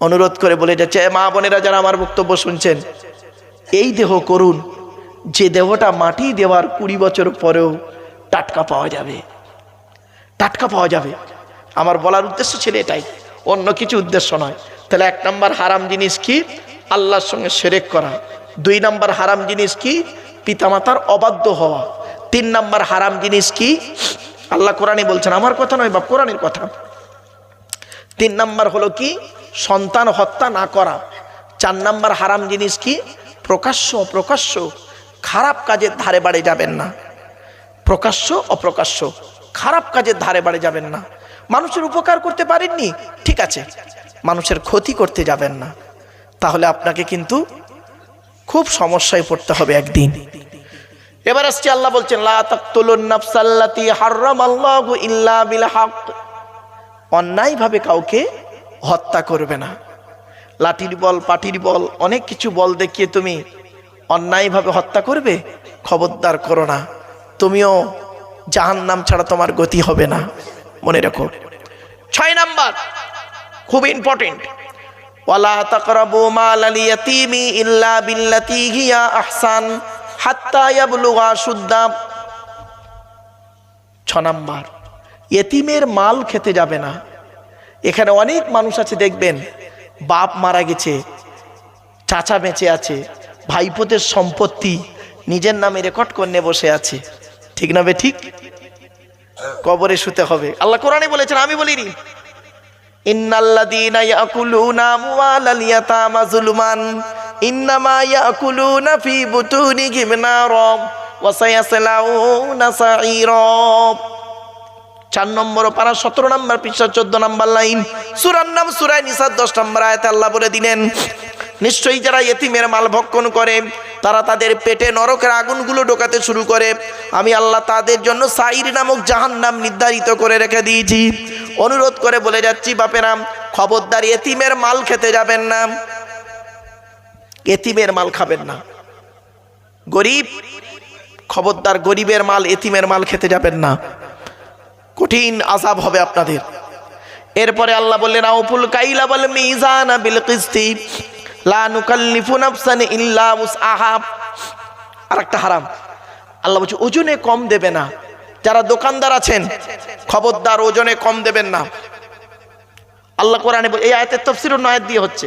অনুরোধ করে বলে যাচ্ছে মা বোনেরা যারা আমার বক্তব্য শুনছেন, এই দেহ করুন। যে দেহটা মাটি দেওয়ার কুড়ি বছর পরেও টাটকা পাওয়া যাবে। টাটকা পাওয়া যাবে। আমার বলার উদ্দেশ্য ছিল এটাই, অন্য কিছু উদ্দেশ্য নয়। তাহলে এক নম্বর হারাম জিনিস কি? আল্লাহর সঙ্গে সেরেক করা। দুই নম্বর হারাম জিনিস কি? পিতামাতার অবাধ্য হওয়া। তিন নম্বর হারাম জিনিস কি? আল্লাহ কোরআনে বলছেন, আমার কথা নয় বা কোরআনের কথা। তিন নাম্বার হলো কি? সন্তান হত্যা না করা। চার নাম্বার হারাম জিনিস কি? প্রকাশ্য অপ্রকাশ্য, খারাপ কাজের ধারে বাড়ে যাবেন না। প্রকাশ্য অপ্রকাশ্য, খারাপ কাজের ধারে বাড়ে যাবেন না। মানুষের উপকার করতে পারেননি? ঠিক আছে। মানুষের ক্ষতি করতে যাবেন না। তাহলে আপনাকে কিন্তু খুব সমস্যায় পড়তে হবে একদিন। এবার আসছে আল্লাহ বলছেন অন্যায়ভাবে কাউকে হত্যা করবে না। লাঠির বল, পাটির বল, অনেক কিছু বল দেখিয়ে তুমি অন্যায়ভাবে হত্যা করবে? খবরদার করো না। তুমিও জাহান নাম ছাড়া তোমার গতি হবে না। মনে রাখো। ছয় নাম্বার, খুব ইম্পর্টেন্ট ওয়ালা মাল আহসান ছ নাম্বার এতিমের মাল খেতে যাবে না। এখানে অনেক মানুষ আছে, দেখবেন, বাপ মারা গেছে, চাচা বেঁচে আছে, ভাইপোদের সম্পত্তি নিজের নামে রেকর্ড করে বসে আছে। ঠিক না বে ঠিক? কবরে শুতে হবে। আল্লাহ কোরআনে বলেছেন, আমি বলিনি, ইন্নাল্লাযীনা ইয়াকুলুনা ইন্নামা ফি চার নম্বর পারা সতেরো নম্বর পৃষ্ঠা চোদ্দ নম্বর লাইন। সুরার নাম সুরায় নিসার দশ নম্বর আয়তে আল্লাহ বলে দিলেন, নিশ্চয়ই যারা এতিমের মাল ভক্ষণ করে, তারা তাদের পেটে নরকের আগুনগুলো ঢোকাতে শুরু করে। আমি আল্লাহ তাদের জন্য সাইর নামক জাহান নাম নির্ধারিত করে রেখে দিয়েছি। অনুরোধ করে বলে যাচ্ছি বাপেরাম খবরদার এতিমের মাল খেতে যাবেন না। এতিমের মাল খাবেন না। গরিব, খবরদার গরিবের মাল এতিমের মাল খেতে যাবেন না। কঠিন আজাব হবে আপনাদের। এরপরে আল্লাহ বললেন, আউফুল কাইলা বল মিজানা বিল কিস্তি, লা নুকাল্লিফু নাফসান ইল্লা উসআহা। আরেকটা হারাম। আল্লাহ বলছে, ওজনে কম দেবে না। যারা দোকানদার আছেন, খবরদার ওজনে কম দেবেন না। আল্লাহ কোরআনে এই আয়াতের তফসির অন্য আয়াত দিয়ে হচ্ছে।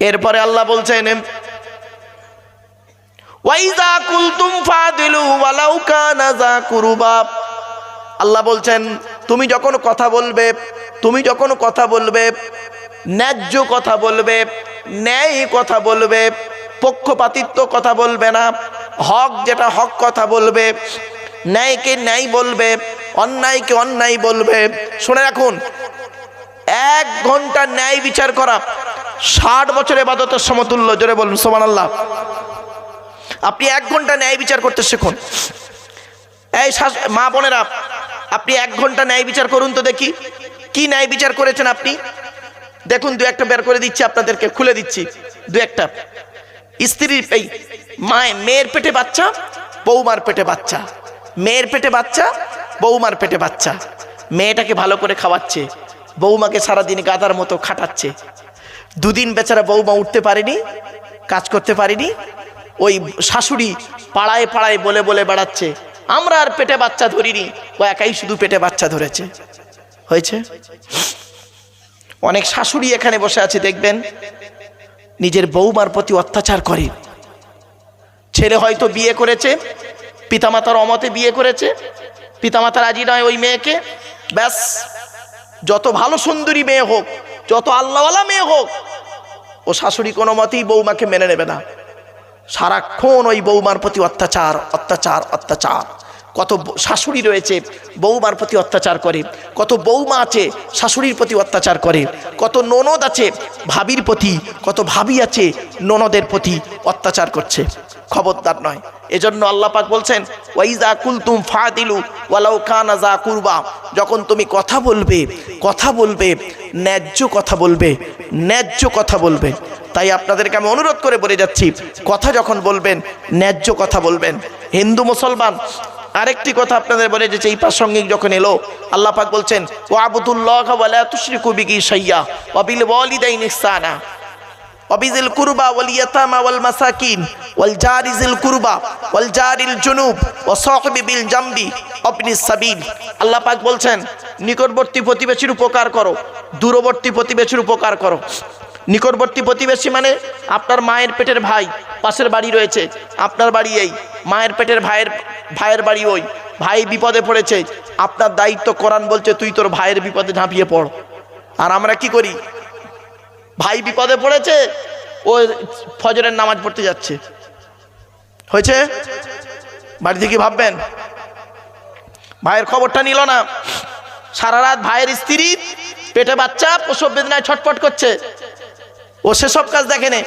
এরপরে আল্লাহ বলছেন আল্লাহ বলছেন, তুমি যখন কথা বলবে, তুমি যখন কথা বলবে, ন্যায্য কথা বলবে, ন্যায় কথা বলবে, পক্ষপাতিত্ব কথা বলবে না, হক যেটা হক কথা বলবে, ন্যায়কে ন্যায় বলবে, অন্যায়কে অন্যায় বলবে, শুনে রাখুন, এক ঘণ্টা ন্যায় বিচার করা ষাট বছর এবাদতের সমতুল্য, জোরে বলুন সোমান আল্লাহ আপনি এক ঘণ্টা ন্যায় বিচার করতে শিখুন। এই মা বোনেরা, আপনি এক ঘণ্টা ন্যায় বিচার করুন তো দেখি। কি ন্যায় বিচার করেছেন আপনি? দেখুন, দু একটা বের করে দিচ্ছি আপনাদেরকে, খুলে দিচ্ছি। দু একটা। স্ত্রীর এই মায়ের, মেয়ের পেটে বাচ্চা, বৌমার পেটে বাচ্চা। মেয়ের পেটে বাচ্চা, বৌমার পেটে বাচ্চা। মেয়েটাকে ভালো করে খাওয়াচ্ছে। বৌমাকে সারাদিন গাদার মতো খাটাচ্ছে। দুদিন বেচারা বৌমা উঠতে পারেনি, কাজ করতে পারেনি, ওই শাশুড়ি পাড়ায় পাড়ায় বলে বলে বেড়াচ্ছে, আমরা আর পেটে বাচ্চা ধরিনি, ও একাই শুধু পেটে বাচ্চা ধরেছে। হয়েছে? অনেক শাশুড়ি এখানে বসে আছে, দেখবেন, নিজের বৌমার প্রতি অত্যাচার করে। ছেলে হয়তো বিয়ে করেছে, পিতামাতার অমতে বিয়ে করেছে, পিতামাতা রাজি নয় ওই মেয়েকে, ব্যাস, যত ভালো সুন্দরী মেয়ে হোক, যত আল্লাহওয়ালা মেয়ে হোক ও শাশুড়ি কোনো মতেই বৌমাকে মেনে নেবে না। সারাক্ষণ ওই বৌমার প্রতি অত্যাচার অত্যাচার অত্যাচার। কত শাশুড়ি রয়েছে, বৌমার প্রতি অত্যাচার করে। কত বৌমা আছে, শাশুড়ির প্রতি অত্যাচার করে। কত ননদ আছে, ভাবির প্রতি, কত ভাবি আছে, ননদের প্রতি অত্যাচার করছে। খবরদার নয়। এজন্য পাক বলছেন, ওয়াইজা কুলতুম ফাদিলু ওয়ালাউ কানা যা কুরবা। যখন তুমি কথা বলবে কথা বলবে, ন্যায্য কথা বলবে, ন্যায্য কথা বলবে। তাই আপনাদেরকে আমি অনুরোধ করে বলে যাচ্ছি, কথা যখন বলবেন, ন্যায্য কথা বলবেন। হিন্দু, মুসলমান, আরেকটি কথা আপনাদের বলে যে, এই প্রাসঙ্গিক যখন এলো, আল্লাহ পাক বলছেন ও আবুদুল্লাহ ওয়ালা তুশরিকু বিহি শাইয়্যা ওয়া বিল ওয়ালিদাইনি ইহসানা। অবিজিল কুরবা ওয়াল ইয়াতামা ওয়াল মাসাকিন ওয়াল জারিজিল কুরবা ওয়াল জারিল জুনুব ওয়া সাহিবি বিল জামবি আপনি সাবিল। আল্লাহ পাক বলছেন, নিকটবর্তী প্রতিবেশীর উপকার করো, দূরবর্তী প্রতিবেশীর উপকার করো। নিকটবর্তী প্রতিবেশী মানে আপনার মায়ের পেটের ভাই, পাশের বাড়ি রয়েছে, আপনার বাড়ি এই, মায়ের পেটের ভাইয়ের ভাইয়ের বাড়ি ওই, ভাই বিপদে পড়েছে, আপনার দায়িত্ব কোরআন বলছে, তুই তোর ভাইয়ের বিপদে ঝাঁপিয়ে পড়। আর আমরা কি করি? ভাই বিপদে পড়েছে, ও ফজরের নামাজ পড়তে যাচ্ছে। হয়েছে? বাড়িতে কি ভাববেন? ভাইয়ের খবরটা নিল না। সারা রাত ভাইয়ের স্ত্রী, পেটে বাচ্চা, প্রসব বেদনায় ছটফট করছে। ও সেসব কাজ দেখেনে।